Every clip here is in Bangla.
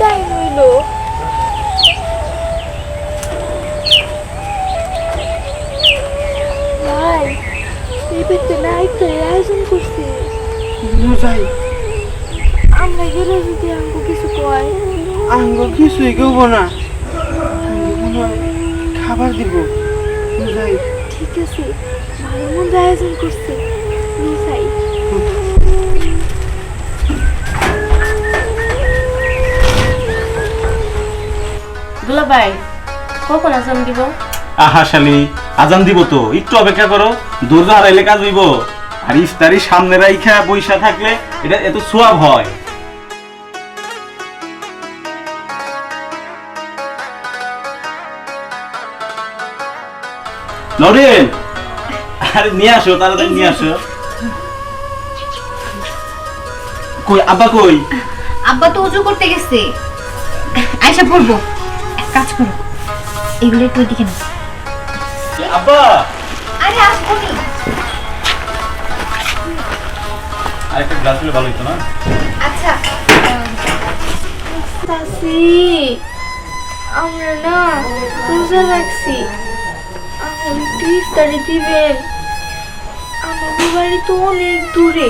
টাইম হইল ভাই এবার তো না ইফতারের আয়োজন করছে। যাই আমরা গেলে যদি আমাকে কিছু কয়। আঙ্গ কিছুই কেউ না। খাবার দিব। যাই ঠিক আছে ভালো মন্দ আয়োজন করছে। ভাই কখন আসাম দিব? আহা শালি আজান দিব তো একটু অপেক্ষা করো হারাইলে কাজ হইব। আর ইফতারি সামনে রাইখা থাকলে এটা এত সোয়াব হয়। নরেন আরে নিয়ে আসো তাড়াতাড়ি নিয়ে আসো। কই আব্বা কই? আব্বা তো উজু করতে গেছে। আয়সা পড়ব। কাজ করো। এগুলো একটু দিকে না আব্বা! আরে আসব নি আরেকটা গ্লাস হলে ভালো হতো না? আচ্ছা। চাষি আমরা না রোজা রাখছি। আমার একটু ইফতারি দিবেন আমাদের বাড়ি তো অনেক দূরে।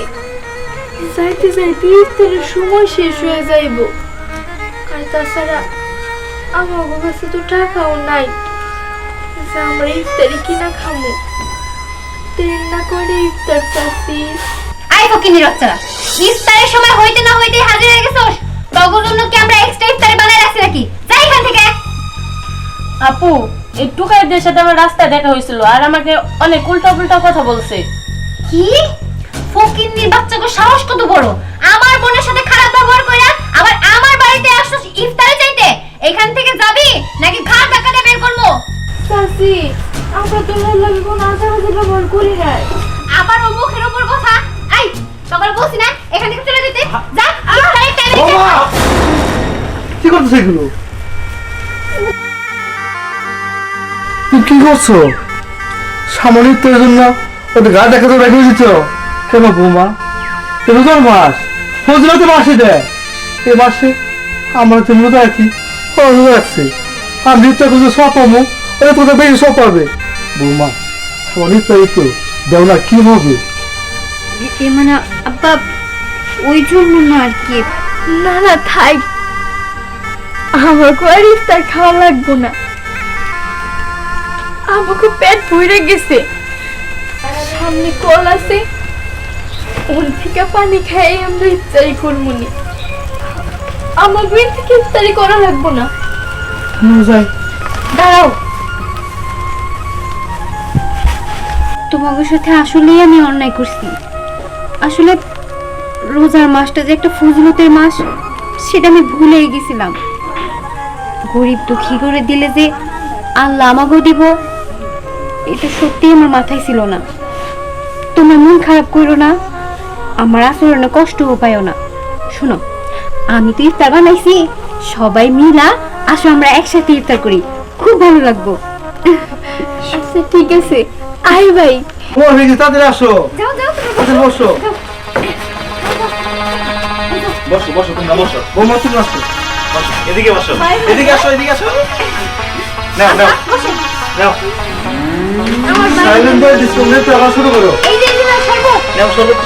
যাইতে যাইতে ইফতারের সময় শেষ হয়ে যাইব। আর তাছাড়া আমার কাছে তো টাকাও নাই যে আমরা ইফতারি কিনা খামো। না করে ইফতার চাষি আই ফকিনি বাচ্চারা ইফতারের সময় হইতে না হইতে হাজির হয়ে গেছোস। জন্য কি আমরা এক্সট্রা ইফতারি বানাই রাখছি নাকি? যাই এখান থেকে। আপু এই টুকাইদের সাথে আমার রাস্তায় দেখা হয়েছিল আর আমাকে অনেক উল্টা উল্টা কথা বলছে। কি? ফকিন্নির বাচ্চাকে সাহস কত বড়? আমার বোনের সাথে খারাপ ব্যবহার কইরা আবার আমার বাড়িতে চাইতে এখান থেকে যাবি নাকি ঘাট ধাক্কা দিয়ে বের করব? চাষি আমরা তোমার লাগে কোনো আশাবাদী ব্যবহার করি নাই। আবার ও মুখের উপর কথা? আই সকালে বলছি না এখান থেকে চলে যেতে। যা কি করতেছ এগুলো? তুমি কি করছ? সামরিক তোর জন্য ওদের গা দেখা তো রেখে দিচ্ছ কেন বৌমা এটা তোর মাস। ফজলাতে মাসে দেয়। এ মাসে আমরা তো মতো ফজলা রাখছে আর নৃত্য করছে সব পাবো ওরা তোদের বেশি সব পাবে বৌমা সামরিক তো তো দেও না কি হবে? এ মানে আব্বা ওই জন্য না আর কি। না না থাক আমাকে আর ইফতার খাওয়া লাগবো না। আমাকে পেট ভরে গেছে। সামনে কল আছে। ওর থেকে পানি খাই আমরা ইফতারি করব নি। এর থেকে ইফতারি করা লাগবো না। যাই দাঁড়াও। তোমাদের সাথে আসলেই আমি অন্যায় করছি। আসলে রোজার মাসটা যে একটা ফজিলতের মাস সেটা আমি ভুলেই গেছিলাম। গরিব দুঃখী করে দিলে যে আল্লাহ আমাকেও দিব এটা সত্যি আমার মাথায় ছিল না। তোমার মন খারাপ করো না আমার আচরণে কষ্টও পাইও না। শোনো আমি তো ইফতার বানাইছি সবাই মিলা আসো আমরা একসাথে ইফতার করি। খুব ভালো লাগবো। আচ্ছা ঠিক আছে। আয় ভাই। ও তাদের আসো। যাও যাও তাদের বসো। বসো বসো তোমরা বসো। বৌমা তুমি আসো। বসো এদিকে বসো। এদিকে আসো এদিকে আসো। নাও নাও। নাও। সাইলেন্ট বয় ডিসপ্লে আবার শুরু করো। এই যে নাও শরবত